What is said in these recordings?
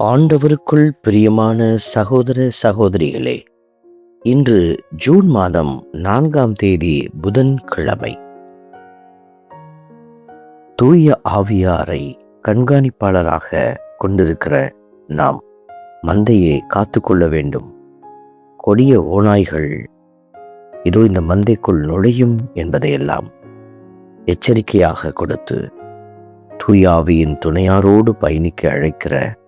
ஆண்டவருக்குள் பிரியமான சகோதர சகோதரிகளே இன்று ஜூன் மாதம் நான்காம் தேதி புதன்கிழமை. தூய ஆவியாரை கண்காணிப்பாளராக கொண்டிருக்கிற நாம் மந்தையை காத்துக்கொள்ள வேண்டும். கொடிய ஓநாய்கள் இதோ இந்த மந்தைக்குள் நுழையும் என்பதையெல்லாம் எச்சரிக்கையாக கொடுத்து தூய ஆவியின் துணையாரோடு பயணிக்க அழைக்கிற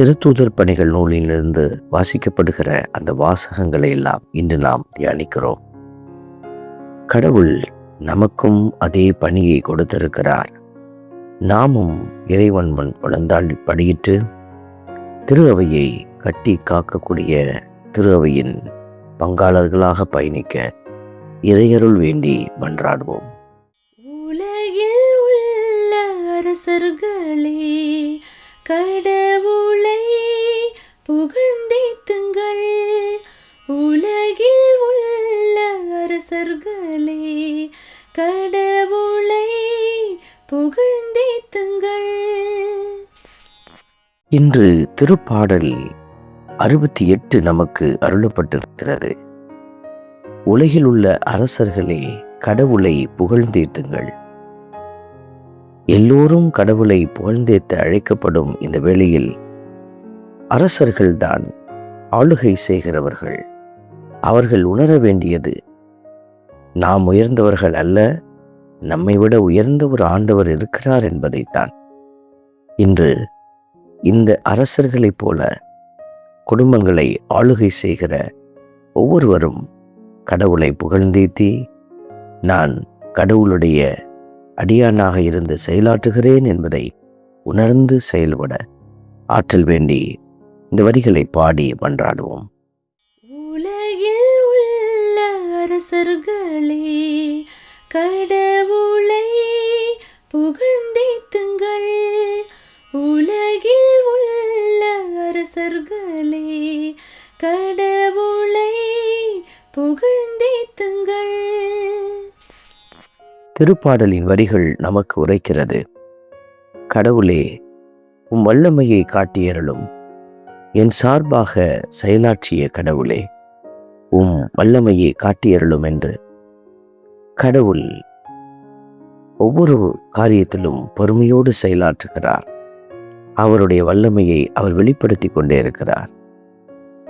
திருத்தூதர் பணிகள் நூலிலிருந்து வாசிக்கப்படுகிற அந்த வாசகங்களை எல்லாம் இன்று நாம் தியானிக்கிறோம். கடவுள் நமக்கும் அதே பணியை கொடுத்திருக்கிறார். நாமும் இறைவன் முன் உழந்தாள் படியிட்டு திரு அவையை கட்டி காக்கக்கூடிய திரு அவையின் பங்காளர்களாக பயணிக்க இறையருள் வேண்டி மன்றாடுவோம். உலகில் உள்ள அரசர்களே இன்று திருப்பாடல் அறுபத்தி எட்டு நமக்கு அருளப்பட்டிருக்கிறது. உலகில் உள்ள அரசர்களே கடவுளை புகழ்ந்தேத்துங்கள் எல்லோரும் கடவுளை புகழ்ந்தேத்த அழைக்கப்படும் இந்த வேளையில் அரசர்கள்தான் ஆளுகை செய்கிறவர்கள். அவர்கள் உணர வேண்டியது நாம் உயர்ந்தவர்கள் அல்ல நம்மை விட உயர்ந்த ஒரு ஆண்டவர் இருக்கிறார் என்பதைத்தான். இன்று இந்த அரசர்களைப் போல குடும்பங்களை ஆளுகை செய்கிற ஒவ்வொருவரும் கடவுளை புகழ்ந்தீத்தி நான் கடவுளுடைய அடியானாக இருந்து செயலாற்றுகிறேன் என்பதை உணர்ந்து செயல்பட ஆற்றல் வேண்டி இந்த வரிகளை பாடி மன்றாடுவோம். உலகில் உள்ள அரசர்களே கடவுளை புகழ்ந்தேத்துங்கள். உலகில் உள்ள அரசர்களே கடவுளை புகழ்ந்தேத்துங்கள். திருப்பாடலின் வரிகள் நமக்கு உரைக்கிறது. கடவுளே உம் வல்லமையை காட்டியருளும் என் சார்பாக செயலாற்றிய கடவுளே உம் வல்லமையை காட்டியருளும் என்று கடவுள் ஒவ்வொரு காரியத்திலும் பொறுமையோடு செயலாற்றுகிறார். அவருடைய வல்லமையை அவர் வெளிப்படுத்தி கொண்டே இருக்கிறார்.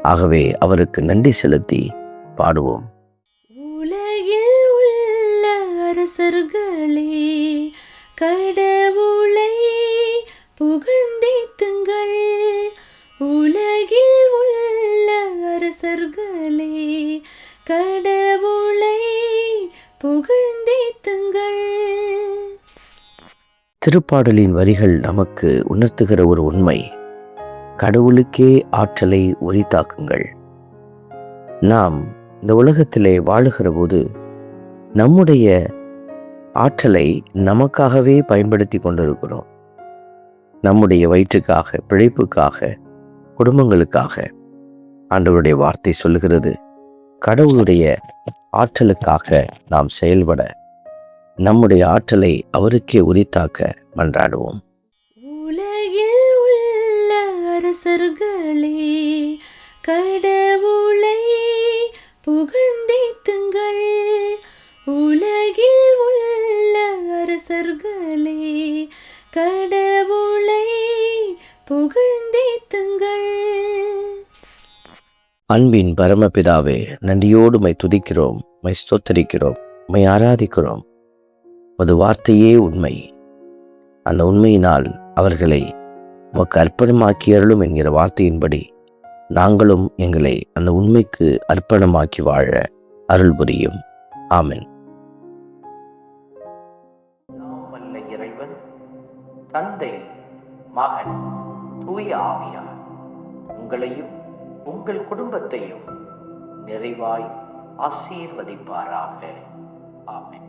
ஆகவே அவருக்கு நன்றி செலுத்தி பாடுவோம். உலகில் உள்ள அரசர்களே கடவுளை புகழ்ந்தேத்து திருப்பாடலின் வரிகள் நமக்கு உணர்த்துகிற ஒரு உண்மை. கடவுளுக்கே ஆற்றலை உரித்தாக்குங்கள். நாம் இந்த உலகத்திலே வாழுகிற போது நம்முடைய ஆற்றலை நமக்காகவே பயன்படுத்தி கொண்டிருக்கிறோம். நம்முடைய வயிற்றுக்காக பிழைப்புக்காக குடும்பங்களுக்காக ஆண்டவருடைய வார்த்தை சொல்லுகிறது. கடவுளுடைய ஆற்றலுக்காக நாம் செயல்பட நம்முடைய ஆற்றலை அவருக்கே உரித்தாக்க மன்றாடுவோம். உலகில் உள்ள அரசர்களே கடவுளை புகழ்ந்தேத்துங்கள். உலகில் உள்ள அரசர்களே கடவுளை புகழ்ந்தேத்துங்கள். அன்பின் பரமபிதாவே நன்றியோடு மை துதிக்கிறோம் மை ஸ்தோத்தரிக்கிறோம் மை ஆராதிக்கிறோம். உமது வார்த்தையே உண்மை. அந்த உண்மையினால் அவர்களை உமக்கு அர்ப்பணமாக்கி அருளும் என்கிற வார்த்தையின்படி நாங்களும் எங்களை அந்த உண்மைக்கு அர்ப்பணமாக்கி வாழ அருள் புரியும். ஆமென். இறைவன் தந்தை மகன் தூய ஆவியார் உங்களையும் உங்கள் குடும்பத்தையும் நிறைவாய் ஆசீர்வதிப்பாராக. ஆமன்.